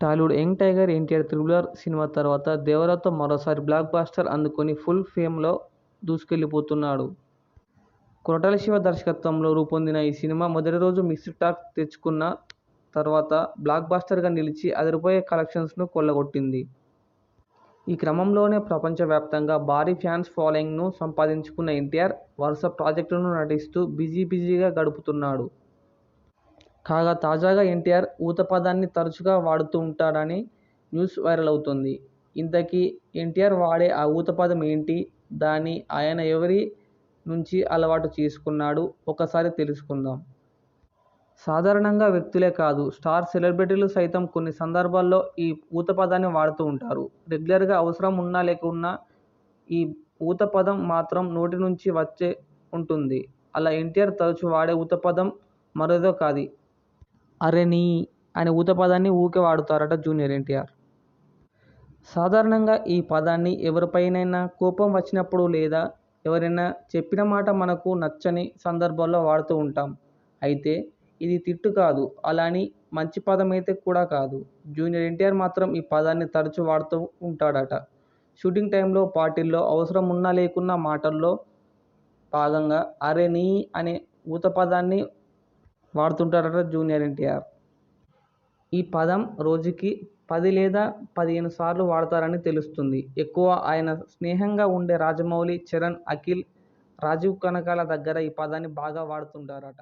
Tollywood young tiger NTR triple R cinema తర్వాత దేవరాతో మరోసారి బ్లాక్ బాస్టర్ అందుకొని ఫుల్ ఫేమ్లో దూసుకెళ్ళిపోతున్నాడు కొరటాల శివ దర్శకత్వంలో రూపొందిన ఈ సినిమా మొదటి రోజు మిక్స్డ్ టాక్ తెచ్చుకున్న తర్వాత బ్లాక్ బాస్టర్గా నిలిచి అదిరిపోయే కలెక్షన్స్ను కొల్లగొట్టింది. ఈ క్రమంలోనే ప్రపంచవ్యాప్తంగా భారీ ఫ్యాన్స్ ఫాలోయింగ్ను సంపాదించుకున్న ఎన్టీఆర్ వరుస ప్రాజెక్టులను నటిస్తూ బిజీ బిజీగా గడుపుతున్నాడు. కాగా తాజాగా ఎన్టీఆర్ ఊత పదాన్ని తరచుగా వాడుతూ ఉంటాడని న్యూస్ వైరల్ అవుతోంది. ఇంతకీ ఎన్టీఆర్ వాడే ఆ ఊత పదం ఏంటి? దాన్ని ఆయన ఎవరి నుంచి అలవాటు చేసుకున్నాడు? ఒక్కసారి తెలుసుకుందాం. సాధారణంగా వ్యక్తులే కాదు స్టార్ సెలబ్రిటీలు సైతం కొన్ని సందర్భాల్లో ఈ ఊత పదాన్ని వాడుతూ ఉంటారు. రెగ్యులర్గా అవసరం ఉన్నా లేకున్నా ఈ ఊత పదం మాత్రం నోటి నుంచి వచ్చే ఉంటుంది. అలా ఎన్టీఆర్ తరచూ వాడే ఊత పదం మరేదో కాదు అరే నీ' అనే ఊత పదాన్ని ఊకే వాడుతారట జూనియర్ ఎన్టీఆర్. సాధారణంగా ఈ పదాన్ని ఎవరిపైనైనా కోపం వచ్చినప్పుడు లేదా ఎవరైనా చెప్పిన మాట మనకు నచ్చని సందర్భాల్లో వాడుతూ ఉంటాం. అయితే ఇది తిట్టు కాదు. అలా అని మంచి అయితే కూడా కాదు. జూనియర్ ఎన్టీఆర్ మాత్రం ఈ పదాన్ని తరచూ వాడుతూ ఉంటాడట. షూటింగ్ టైంలో పార్టీల్లో అవసరం ఉన్నా లేకున్నా మాటల్లో భాగంగా అరే నీ' అనే ఊత పదాన్ని వాడుతుంటారట జూనియర్ ఎన్టీఆర్. ఈ పదం రోజుకి పది లేదా పదిహేను సార్లు వాడతారని తెలుస్తుంది ఎక్కువ ఆయన స్నేహంగా ఉండే రాజమౌళి, చరణ్, అఖిల్, రాజీవ్ కనకాల దగ్గర ఈ పదాన్ని బాగా వాడుతుంటారట.